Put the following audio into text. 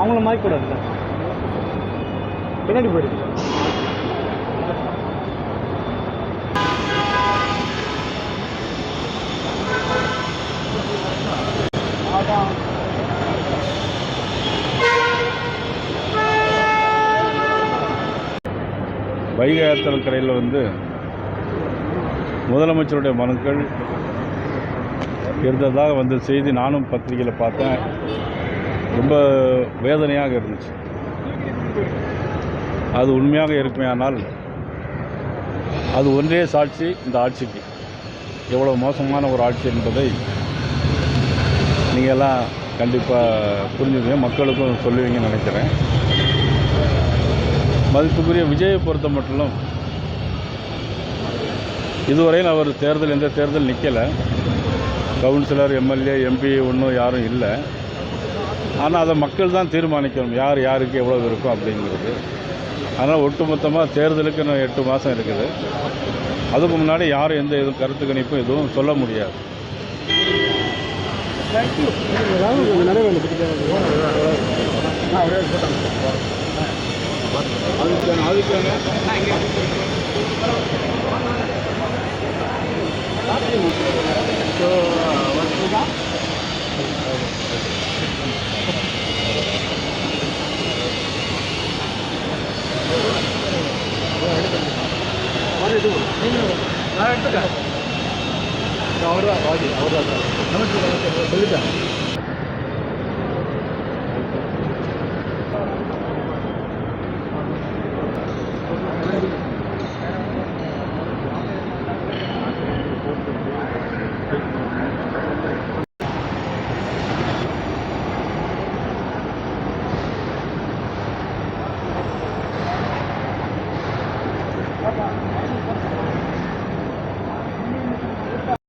அவங்கள மாதிரி கூட சார் பின்னாடி போயிடுது வைகை ஆற்றல் கரையில் வந்து முதலமைச்சருடைய மனுக்கள் இருந்ததாக வந்த செய்தி நானும் பத்திரிகையில் பார்த்தேன். ரொம்ப வேதனையாக இருந்துச்சு. அது உண்மையாக இருக்குமேயானால் அது ஒன்றே சாட்சி இந்த ஆட்சிக்கு. எவ்வளோ மோசமான ஒரு ஆட்சி என்பதை நீங்கள் எல்லாம் கண்டிப்பாக புரிஞ்சுக்குங்க மக்களுக்கும் சொல்லுவீங்கன்னு நினைக்கிறேன். மதிப்புக்குரிய விஜயை பொறுத்த மட்டும் இதுவரையில் அவர் தேர்தல் எந்த தேர்தல் நிற்கலை கவுன்சிலர் எம்எல்ஏ எம்பி ஒன்றும் யாரும் இல்லை. ஆனால் அதை மக்கள் தான் தீர்மானிக்கணும். யார் யாருக்கு எவ்வளோ இருக்கும் அப்படிங்கிறது. அதனால் ஒட்டுமொத்தமாக தேர்தலுக்கு இன்னும் எட்டு மாதம் இருக்குது. அதுக்கு முன்னாடி யாரும் எந்த எதுவும் கருத்து கணிப்பும் எதுவும் சொல்ல முடியாது. ஏதாவது நிறைவேறு அவர்தான் பாதி அவர்தான் சார் நமக்கு சொல்லிட்டேன்.